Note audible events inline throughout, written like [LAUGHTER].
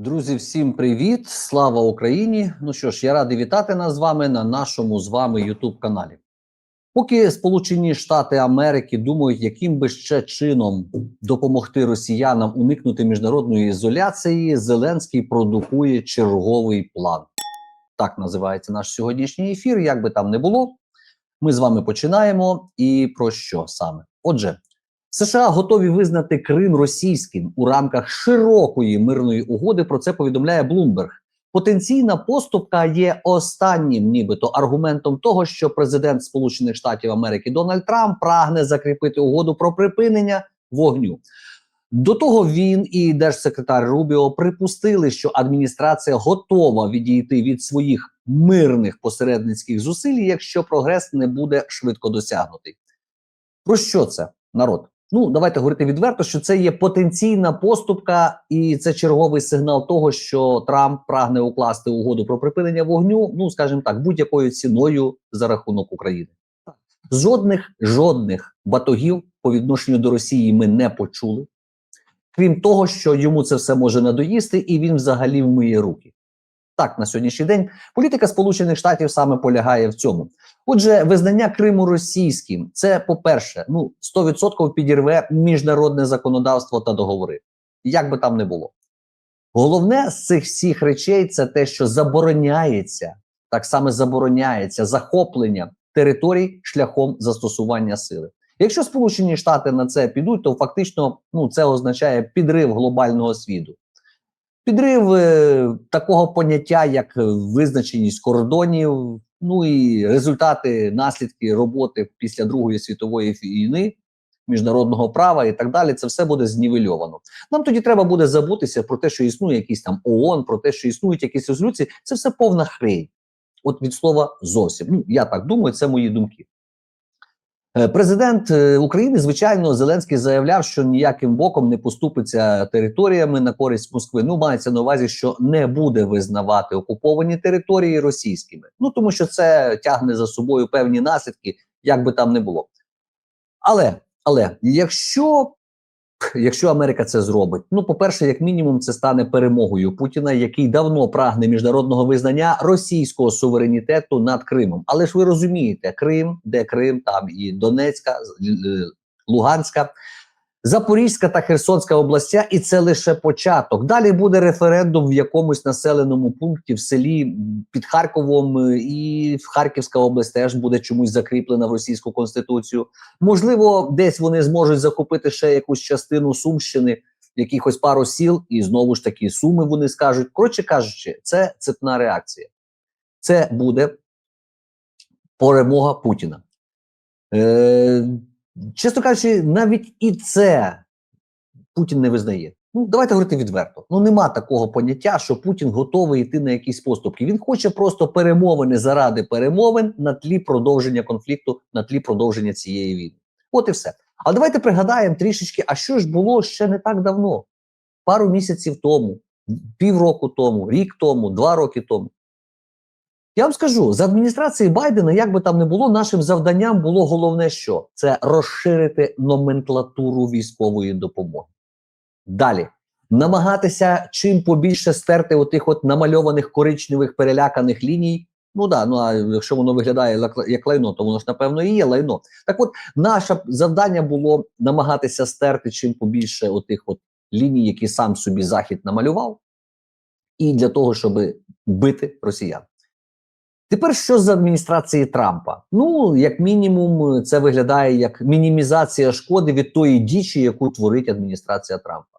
Друзі, всім привіт! Слава Україні! Ну що ж, я радий вітати нас з вами на нашому з вами youtube каналі. Поки Сполучені Штати Америки думають, яким би ще чином допомогти росіянам уникнути міжнародної ізоляції, Зеленський продукує черговий план. Так називається наш сьогоднішній ефір. Як би там не було, ми з вами починаємо. І про що саме? Отже, США готові визнати Крим російським у рамках широкої мирної угоди. Про це повідомляє Блумберг. Потенційна поступка є останнім, нібито аргументом того, що президент Сполучених Штатів Америки Дональд Трамп прагне закріпити угоду про припинення вогню. До того він і держсекретар Рубіо припустили, що адміністрація готова відійти від своїх мирних посередницьких зусиль, якщо прогрес не буде швидко досягнутий. Про що це народ? Ну, давайте говорити відверто, що це є потенційна поступка, і це черговий сигнал того, що Трамп прагне укласти угоду про припинення вогню. Ну, скажімо так, будь-якою ціною за рахунок України. Жодних жодних батогів по відношенню до Росії ми не почули, крім того, що йому це все може надоїсти, і він взагалі вмиє руки. Так, на сьогоднішній день політика Сполучених Штатів саме полягає в цьому. Отже, визнання Криму російським це, по-перше, ну 100% підірве міжнародне законодавство та договори, як би там не було. Головне з цих всіх речей це те, що забороняється, так само забороняється захоплення територій шляхом застосування сили. Якщо Сполучені Штати на це підуть, то фактично ну це означає підрив глобального світу. Підрив е, такого поняття, як визначеність кордонів, ну і результати, наслідки роботи після Другої світової війни, міжнародного права і так далі, це все буде знівельовано. Нам тоді треба буде забутися про те, що існує якийсь там ООН, про те, що існують якісь резолюції. Це все повна хрень. От від слова зовсім. Ну я так думаю, це мої думки. Е, Президент е, України, звичайно, Зеленський заявляв, що ніяким боком не поступиться територіями на користь Москви. Ну, мається на увазі, що не буде визнавати окуповані території російськими. Ну тому що це тягне за собою певні наслідки, як би там не було. Але, але якщо Якщо Америка це зробить, ну по-перше, як мінімум, це стане перемогою Путіна, який давно прагне міжнародного визнання російського суверенітету над Кримом. Але ж ви розумієте, Крим, де Крим, там і Донецька, Луганська, Запорізька та Херсонська областя, і це лише початок. Далі буде референдум в якомусь населеному пункті в селі під Харковом, і Харківська область теж буде чомусь закріплена в російську конституцію. Можливо, десь вони зможуть закупити ще якусь частину Сумщини, якихось пару сіл, і знову ж таки суми вони скажуть. Коротше кажучи, це цепна реакція. Це буде перемога Путіна. Е, Чесно кажучи, навіть і це Путін не визнає. Ну, давайте говорити відверто. Ну нема такого поняття, що Путін готовий йти на якісь поступки. Він хоче просто перемовини заради перемовин на тлі продовження конфлікту, на тлі продовження цієї війни. От і все. А давайте пригадаємо трішечки, а що ж було ще не так давно, пару місяців тому, півроку тому, рік тому, два роки тому. Я вам скажу, за адміністрації Байдена, як би там не було, нашим завданням було головне, що це розширити номенклатуру військової допомоги. Далі намагатися чим побільше стерти отих от намальованих коричневих переляканих ліній. Ну да, ну а якщо воно виглядає як лайно, то воно ж напевно і є лайно. Так, от наше завдання було намагатися стерти чим побільше отих от ліній, які сам собі захід намалював, і для того, щоб бити росіян. Тепер що з адміністрації Трампа? Ну, як мінімум, це виглядає як мінімізація шкоди від тої дічі, яку творить адміністрація Трампа.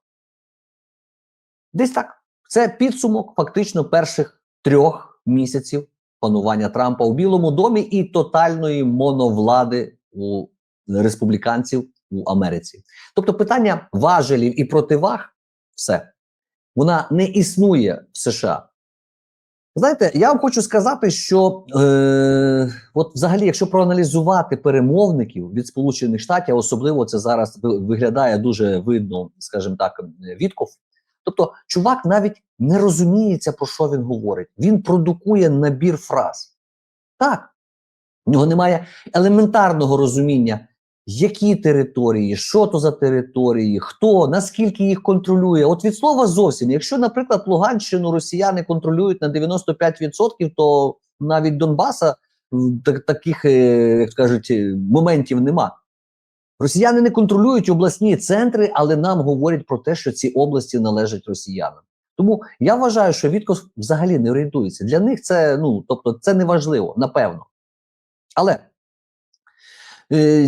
Десь так. Це підсумок фактично перших трьох місяців панування Трампа у Білому домі і тотальної моновлади у республіканців у Америці. Тобто, питання важелів і противаг все вона не існує в США. Знаєте, я вам хочу сказати, що е, от взагалі, якщо проаналізувати перемовників від Сполучених Штатів, особливо це зараз виглядає дуже видно, скажімо так, відков. Тобто, чувак навіть не розуміється, про що він говорить. Він продукує набір фраз. Так, в нього немає елементарного розуміння, які території, що то за території, хто, наскільки їх контролює. От від слова зовсім. Якщо, наприклад, Луганщину росіяни контролюють на 95%, то навіть Донбаса таких, е, як кажуть, моментів нема. Росіяни не контролюють обласні центри, але нам говорять про те, що ці області належать росіянам. Тому я вважаю, що Вітков взагалі не орієнтується. Для них це ну тобто, це не важливо, напевно. Але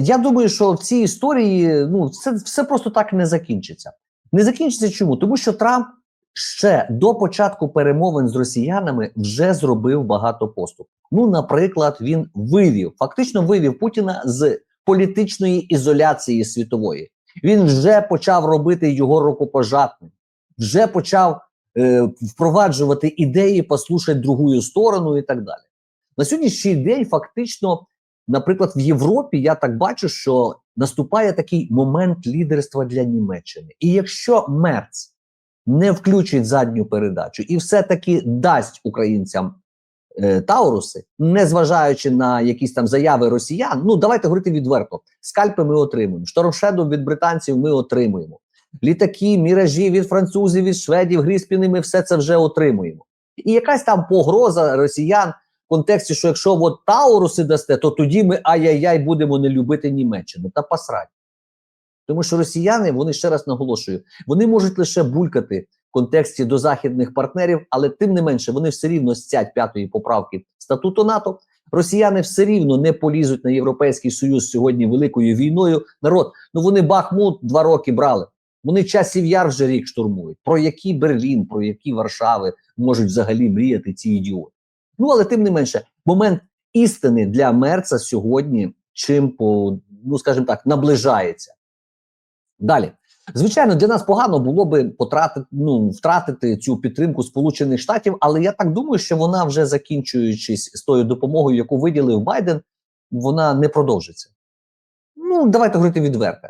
я думаю, що в цій історії ну це все просто так не закінчиться. Не закінчиться чому? Тому що Трамп ще до початку перемовин з росіянами вже зробив багато поступів. Ну, наприклад, він вивів, фактично вивів Путіна з політичної ізоляції світової. Він вже почав робити його рукопожатним, вже почав е, впроваджувати ідеї, послухати другу сторону і так далі. На сьогоднішній день, фактично, наприклад, в Європі я так бачу, що наступає такий момент лідерства для Німеччини. І якщо Мерц не включить задню передачу і все-таки дасть українцям е, Тауруси, незважаючи на якісь там заяви росіян, ну давайте говорити відверто: скальпи ми отримуємо, штормшеду від британців ми отримуємо. Літаки, міражі від французів, від шведів, гріспіни, ми все це вже отримуємо. І якась там погроза росіян контексті, що якщо от Тауруси дасте, то тоді ми ай-яй-яй будемо не любити Німеччину. Та посрать. Тому що росіяни, вони ще раз наголошую, вони можуть лише булькати в контексті до західних партнерів, але тим не менше вони все рівно стять п'ятої поправки статуту НАТО. Росіяни все рівно не полізуть на Європейський Союз сьогодні великою війною. Народ, ну вони Бахмут два роки брали. Вони часів яр вже рік штурмують. Про який Берлін, про які Варшави можуть взагалі мріяти ці ідіоти. Ну але тим не менше, момент істини для Мерца сьогодні чим по ну скажімо так наближається. Далі, звичайно, для нас погано було би потратити ну втратити цю підтримку Сполучених Штатів, але я так думаю, що вона вже закінчуючись з тою допомогою, яку виділив Байден, вона не продовжиться. Ну давайте говорити відверто.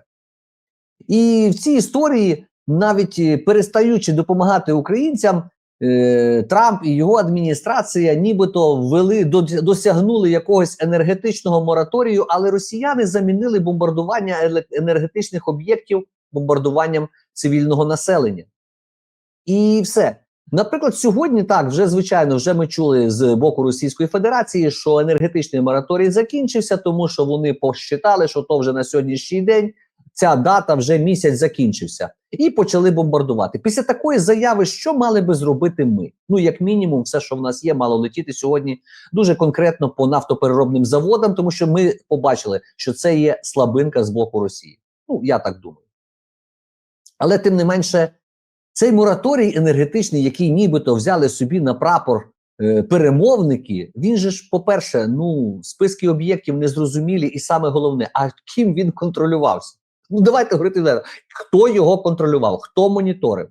І в цій історії, навіть е, перестаючи допомагати українцям, Трамп і його адміністрація нібито ввели досягнули якогось енергетичного мораторію, але росіяни замінили бомбардування енергетичних об'єктів бомбардуванням цивільного населення. І все. Наприклад, сьогодні так вже звичайно, вже ми чули з боку Російської Федерації, що енергетичний мораторій закінчився, тому що вони посчитали, що то вже на сьогоднішній день ця дата вже місяць закінчився, і почали бомбардувати. Після такої заяви, що мали би зробити ми? Ну, як мінімум, все, що в нас є, мало летіти сьогодні дуже конкретно по нафтопереробним заводам, тому що ми побачили, що це є слабинка з боку Росії. Ну, я так думаю. Але тим не менше, цей мораторій енергетичний, який нібито взяли собі на прапор е, перемовники, він же ж, по-перше, ну, списки об'єктів незрозумілі, і саме головне, а ким він контролювався? Ну, давайте говорити відверто. хто його контролював, хто моніторив.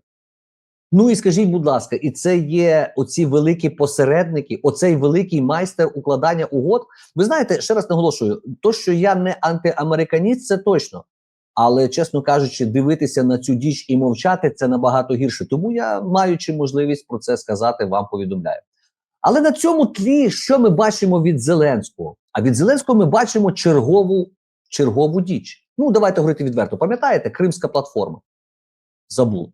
Ну і скажіть, будь ласка, і це є оці великі посередники, оцей великий майстер укладання угод. Ви знаєте, ще раз наголошую: то, що я не антиамериканіст, це точно. Але, чесно кажучи, дивитися на цю діч і мовчати це набагато гірше. Тому я, маючи можливість про це сказати, вам повідомляю. Але на цьому тлі, що ми бачимо від Зеленського? А від Зеленського ми бачимо чергову, чергову діч. Ну, давайте говорити відверто. Пам'ятаєте, Кримська платформа? Забув.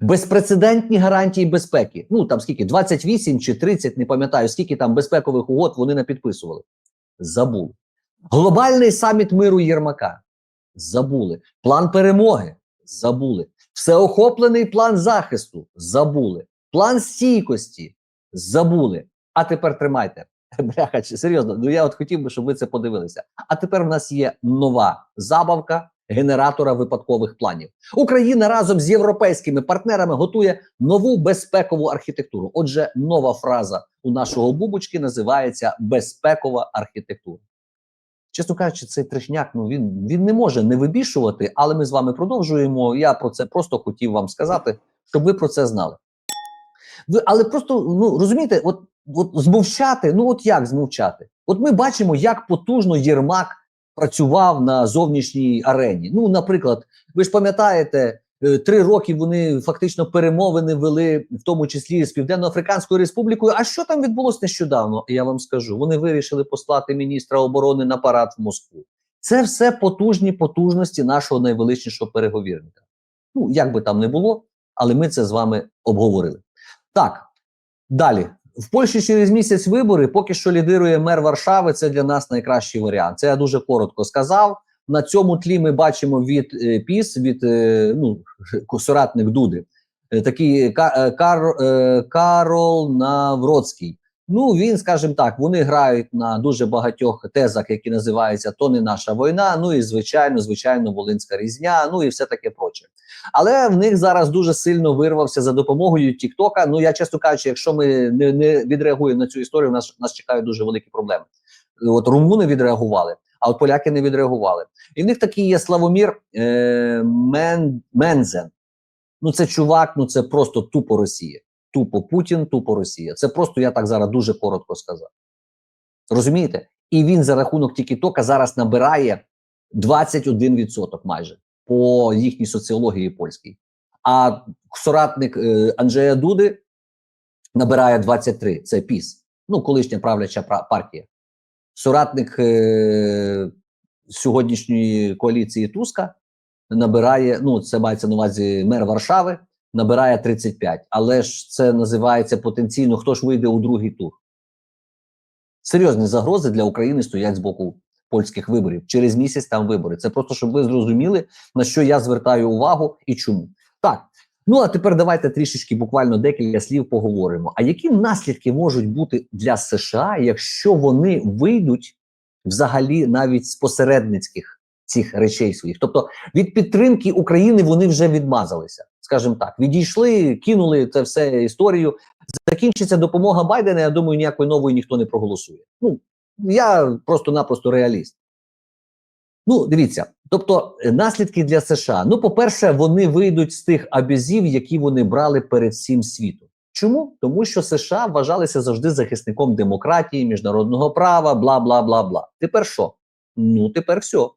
Безпрецедентні гарантії безпеки. Ну там скільки 28 чи 30, не пам'ятаю, скільки там безпекових угод вони не підписували. Забули. Глобальний саміт миру Єрмака. Забули. План перемоги. Забули. Всеохоплений план захисту. Забули. План стійкості. Забули. А тепер тримайте. [LAUGHS] Бляха, серйозно, ну я от хотів би, щоб ви це подивилися. А тепер в нас є нова забавка генератора випадкових планів. Україна разом з європейськими партнерами готує нову безпекову архітектуру. Отже, нова фраза у нашого бубочки називається безпекова архітектура. Чесно кажучи, цей трешняк ну він, він не може не вибішувати, але ми з вами продовжуємо. Я про це просто хотів вам сказати, щоб ви про це знали. Ви, але просто ну розумієте, от, от змовчати, ну от як змовчати? От ми бачимо, як потужно Єрмак працював на зовнішній арені. Ну, наприклад, ви ж пам'ятаєте, е, три роки вони фактично перемовини вели, в тому числі з Південно-Африканською Республікою. А що там відбулося нещодавно? Я вам скажу. Вони вирішили послати міністра оборони на парад в Москву. Це все потужні потужності нашого найвеличнішого переговірника. Ну, як би там не було, але ми це з вами обговорили. Так, далі. В Польщі через місяць вибори поки що лідирує мер Варшави. Це для нас найкращий варіант. Це я дуже коротко сказав. На цьому тлі ми бачимо від е, ПІС, від е, ну, соратник Дуди, е, такий Ка, е, Кар, е, Карол Навроцький. Ну він, скажімо так, вони грають на дуже багатьох тезах, які називаються То не наша війна. Ну і звичайно, звичайно, Волинська різня, ну і все таке проче. Але в них зараз дуже сильно вирвався за допомогою Тіктока. Ну я чесно кажучи, якщо ми не, не відреагуємо на цю історію, нас нас чекають дуже великі проблеми. От румуни відреагували, а от поляки не відреагували. І в них такий є Славомір е, Мен, Мензен. Ну це чувак, ну це просто тупо Росія. Тупо Путін, тупо Росія. Це просто я так зараз дуже коротко сказав. Розумієте? І він за рахунок Тіктока зараз набирає 21% майже по їхній соціології польській. А соратник е, Анджея Дуди набирає 23. Це ПІС. Ну, колишня правляча партія. Соратник е, сьогоднішньої коаліції Туска набирає, ну, це мається на увазі мер Варшави, набирає 35. Але ж це називається потенційно, хто ж вийде у другий тур. Серйозні загрози для України стоять з боку польських виборів. Через місяць там вибори. Це просто щоб ви зрозуміли, на що я звертаю увагу і чому. Так. Ну а тепер давайте трішечки буквально декілька слів поговоримо. А які наслідки можуть бути для США, якщо вони вийдуть взагалі навіть з посередницьких цих речей своїх? Тобто від підтримки України вони вже відмазалися, скажімо так, відійшли, кинули це все історію. Закінчиться допомога Байдена. Я думаю, ніякої нової ніхто не проголосує. Ну я просто-напросто реаліст. Ну, дивіться, тобто е, наслідки для США. Ну, по-перше, вони вийдуть з тих абюзів, які вони брали перед всім світом. Чому? Тому що США вважалися завжди захисником демократії, міжнародного права, бла бла бла бла. Тепер що? Ну, тепер все.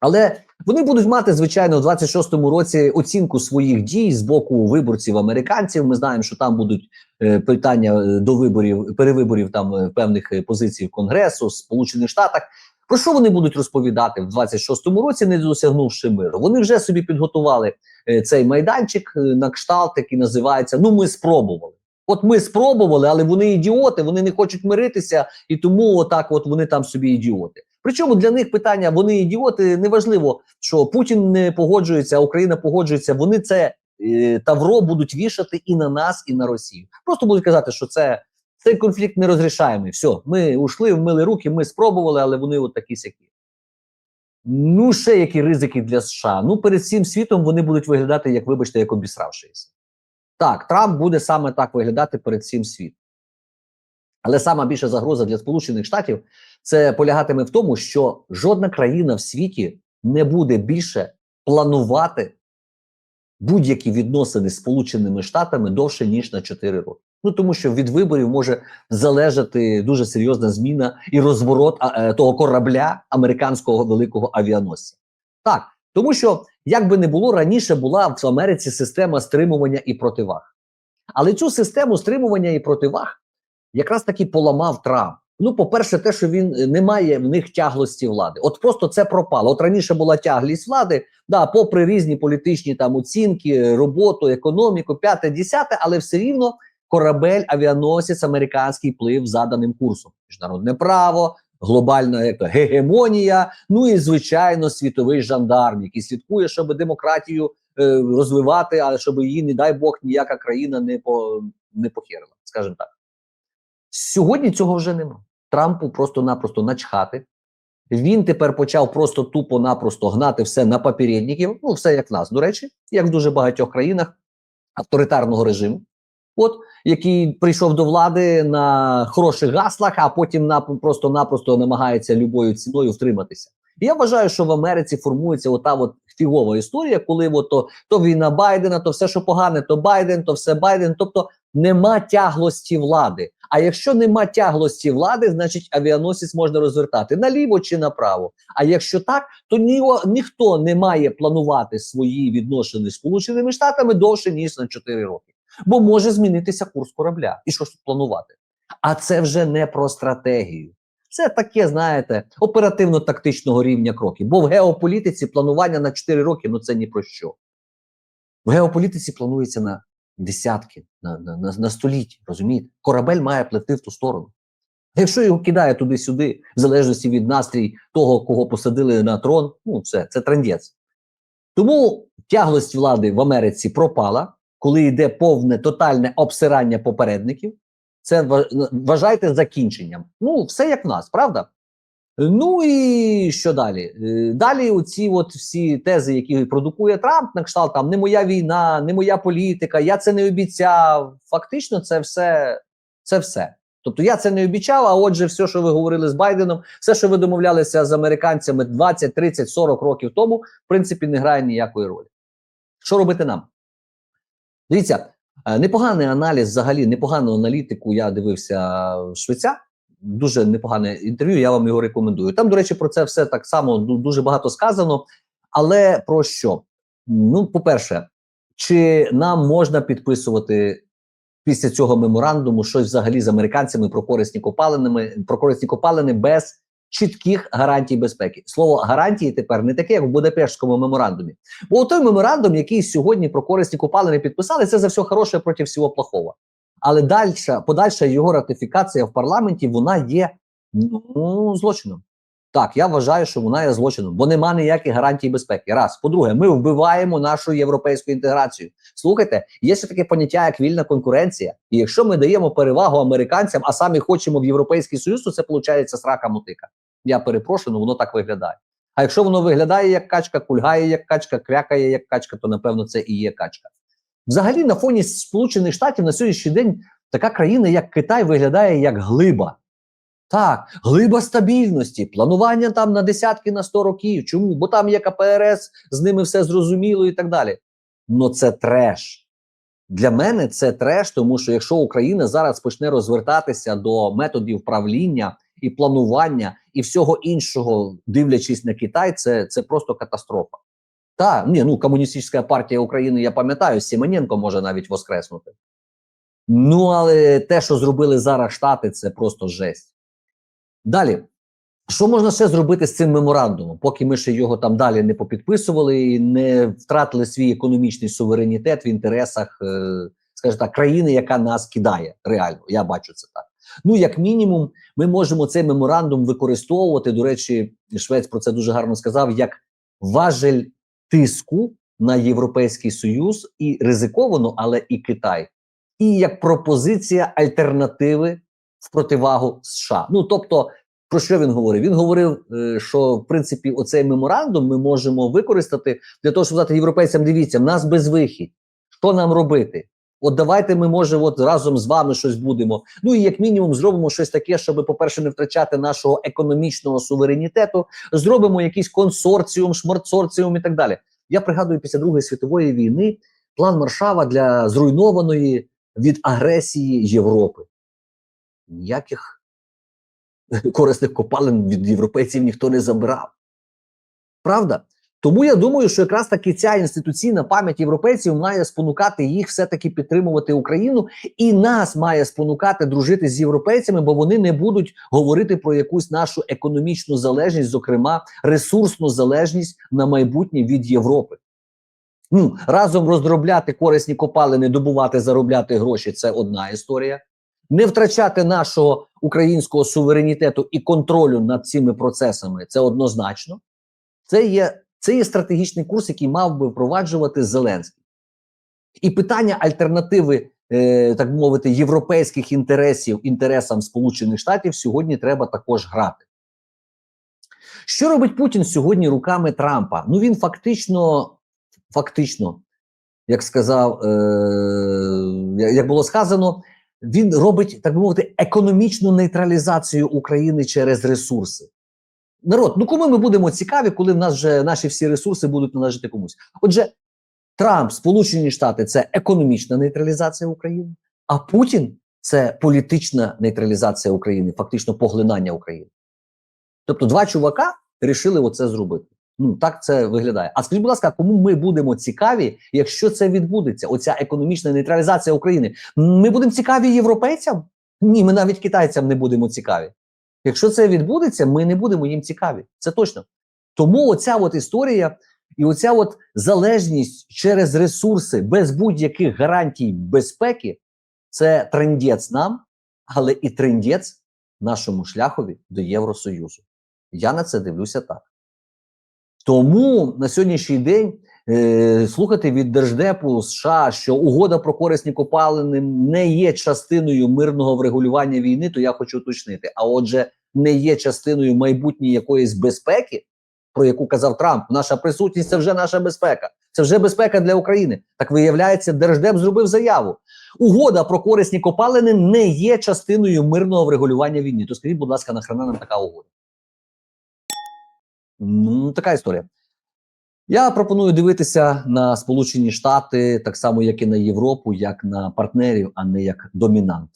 Але вони будуть мати, звичайно, в 26-му році оцінку своїх дій з боку виборців американців. Ми знаємо, що там будуть е, питання е, до виборів, перевиборів там е, певних позицій Конгресу, в Сполучених Штатах. Про що вони будуть розповідати в 26-му році, не досягнувши миру? Вони вже собі підготували цей майданчик на кшталт, який називається Ну, ми спробували. От ми спробували, але вони ідіоти, вони не хочуть миритися, і тому отак, от вони там собі ідіоти. Причому для них питання вони ідіоти. Неважливо, що Путін не погоджується, а Україна погоджується. Вони це е, тавро будуть вішати і на нас, і на Росію. Просто будуть казати, що це цей конфлікт не розрішаємий. Все, ми ушли, вмили руки, ми спробували, але вони от такі сякі. Ну, ще які ризики для США. Ну, перед всім світом вони будуть виглядати, як вибачте, як обісравшися. Так, Трамп буде саме так виглядати перед всім світом. Але сама більша загроза для Сполучених Штатів це полягатиме в тому, що жодна країна в світі не буде більше планувати будь-які відносини з Сполученими Штатами довше ніж на 4 роки. Ну тому що від виборів може залежати дуже серйозна зміна і розворот е, того корабля американського великого авіаносця. Так, тому що як би не було раніше, була в Америці система стримування і противаг. Але цю систему стримування і противаг якраз таки поламав Трамп. Ну, по-перше, те, що він е, не має в них тяглості влади. От просто це пропало. От раніше була тяглість влади, да, попри різні політичні там оцінки, роботу, економіку, п'яте, десяте, але все рівно корабель, авіаносець американський плив заданим курсом. Міжнародне право, глобальна як гегемонія. Ну і звичайно, світовий жандарм, який слідкує, щоб демократію е, розвивати, але щоб її, не дай Бог, ніяка країна не по не похерила, скажімо так. Сьогодні цього вже нема. Трампу просто-напросто начхати. Він тепер почав просто тупо-напросто гнати все на попередників. Ну, все як в нас, до речі, як в дуже багатьох країнах авторитарного режиму. От який прийшов до влади на хороших гаслах, а потім на просто-напросто намагається любою ціною втриматися. Я вважаю, що в Америці формується ота от фігова історія, коли от то, то війна Байдена, то все, що погане, то Байден, то все Байден. Тобто нема тяглості влади. А якщо нема тяглості влади, значить авіаносець можна розвертати наліво чи направо. А якщо так, то ні, ніхто не має планувати свої відносини з Сполученими Штатами довше ніж на 4 роки. Бо може змінитися курс корабля. І що ж тут планувати? А це вже не про стратегію. Це таке, знаєте, оперативно-тактичного рівня кроки. Бо в геополітиці планування на 4 роки ну це ні про що. В геополітиці планується на десятки, на, на, на, на століття. Розумієте? Корабель має пливти в ту сторону. Якщо його кидає туди-сюди, в залежності від настрій того, кого посадили на трон, ну все, це трендець. Тому тяглость влади в Америці пропала, коли йде повне тотальне обсирання попередників. Це вважайте закінченням. Ну, все як в нас, правда? Ну і що далі? Е, Далі оці от всі тези, які продукує Трамп, на кшталт там не моя війна, не моя політика, я це не обіцяв. Фактично, це все, це все. Тобто я це не обіцяв, а отже, все, що ви говорили з Байденом, все, що ви домовлялися з американцями 20, 30, 40 років тому, в принципі, не грає ніякої ролі. Що робити нам? Дивіться, е, непоганий аналіз, взагалі, непогану аналітику я дивився в Швейця. Дуже непогане інтерв'ю, я вам його рекомендую. Там, до речі, про це все так само дуже багато сказано. Але про що? Ну, по-перше, чи нам можна підписувати після цього меморандуму щось взагалі з американцями про корисні копалинами, про корисні копалини без чітких гарантій безпеки? Слово гарантії тепер не таке, як в Будапештському меморандумі. Бо той меморандум, який сьогодні про корисні копалини підписали, це за все хороше проти всього плохого. Але дальша, подальша його ратифікація в парламенті вона є ну, злочином. Так, я вважаю, що вона є злочином, бо нема ніяких гарантій безпеки. Раз. По-друге, ми вбиваємо нашу європейську інтеграцію. Слухайте, є ще таке поняття, як вільна конкуренція. І якщо ми даємо перевагу американцям, а самі хочемо в Європейський Союз, то це виходить срака мотика. Я перепрошую, але воно так виглядає. А якщо воно виглядає як качка, кульгає як качка, крякає як качка, то напевно це і є качка. Взагалі, на фоні Сполучених Штатів на сьогоднішній день така країна, як Китай, виглядає як глиба. Так, глиба стабільності, планування там на десятки на 100 років. Чому? Бо там є КПРС, з ними все зрозуміло і так далі. Ну це треш. Для мене це треш, тому що якщо Україна зараз почне розвертатися до методів правління і планування і всього іншого, дивлячись на Китай, це, це просто катастрофа. Та ні, ну комуністична партія України, я пам'ятаю, Сімоненко може навіть воскреснути. Ну, але те, що зробили зараз Штати, це просто жесть. Далі, що можна ще зробити з цим меморандумом, поки ми ще його там далі не попідписували і не втратили свій економічний суверенітет в інтересах, е, скажімо так, країни, яка нас кидає. Реально, я бачу це так. Ну, як мінімум, ми можемо цей меморандум використовувати. До речі, Швець про це дуже гарно сказав, як важель тиску на Європейський Союз і ризиковано, але і Китай, і як пропозиція альтернативи в противагу США. Ну тобто, про що він говорив? Він говорив, е, що в принципі оцей меморандум ми можемо використати для того, щоб дати європейцям: дивіться, в нас безвихідь. Що нам робити? От давайте ми може от разом з вами щось будемо. Ну і як мінімум зробимо щось таке, щоб, по-перше, не втрачати нашого економічного суверенітету. Зробимо якийсь консорціум, шмарцорціум і так далі. Я пригадую після Другої світової війни план Маршава для зруйнованої від агресії Європи. Ніяких [LAUGHS] корисних копалин від європейців ніхто не забирав. Правда? Тому я думаю, що якраз таки ця інституційна пам'ять європейців має спонукати їх все-таки підтримувати Україну, і нас має спонукати дружити з європейцями, бо вони не будуть говорити про якусь нашу економічну залежність, зокрема ресурсну залежність на майбутнє від Європи. Ну, разом розробляти корисні копалини, добувати, заробляти гроші це одна історія. Не втрачати нашого українського суверенітету і контролю над цими процесами це однозначно. Це є, це є стратегічний курс, який мав би впроваджувати Зеленський. І питання альтернативи, е, так мовити, європейських інтересів інтересам Сполучених Штатів сьогодні треба також грати. Що робить Путін сьогодні руками Трампа? Ну він фактично, фактично, як сказав, е, як було сказано, він робить, так би мовити, економічну нейтралізацію України через ресурси. Народ, ну кому ми будемо цікаві, коли в нас вже наші всі ресурси будуть належати комусь? Отже, Трамп, Сполучені Штати це економічна нейтралізація України, а Путін це політична нейтралізація України, фактично поглинання України. Тобто, два чувака вирішили оце зробити. Ну так це виглядає. А скажіть, будь ласка, кому ми будемо цікаві, якщо це відбудеться? Оця економічна нейтралізація України. Ми будемо цікаві європейцям? Ні, ми навіть китайцям не будемо цікаві. Якщо це відбудеться, ми не будемо їм цікаві. Це точно. Тому оця от історія і оця от залежність через ресурси без будь-яких гарантій безпеки це трендець нам, але і трендець нашому шляхові до Євросоюзу. Я на це дивлюся так. Тому на сьогоднішній день е, слухати від Держдепу США, що угода про корисні копалини не є частиною мирного врегулювання війни, то я хочу уточнити. А отже, не є частиною майбутньої якоїсь безпеки, про яку казав Трамп. Наша присутність це вже наша безпека. Це вже безпека для України. Так виявляється, Держдеп зробив заяву. Угода про корисні копалини не є частиною мирного врегулювання війни. То скажіть, будь ласка, нахрена нам така угода? Ну, така історія. Я пропоную дивитися на Сполучені Штати так само, як і на Європу, як на партнерів, а не як домінант.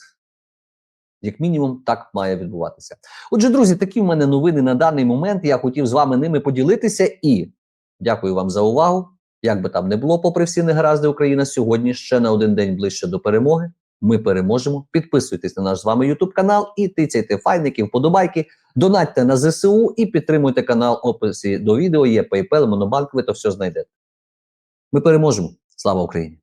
Як мінімум, так має відбуватися. Отже, друзі, такі в мене новини на даний момент. Я хотів з вами ними поділитися і дякую вам за увагу. Як би там не було, попри всі негаразди, Україна сьогодні ще на один день ближче до перемоги. Ми переможемо. Підписуйтесь на наш з вами YouTube канал і тицяйте файники, вподобайки, донатьте на ЗСУ і підтримуйте канал описі до відео. Є PayPal, Монобанк, ви то все знайдете. Ми переможемо. Слава Україні!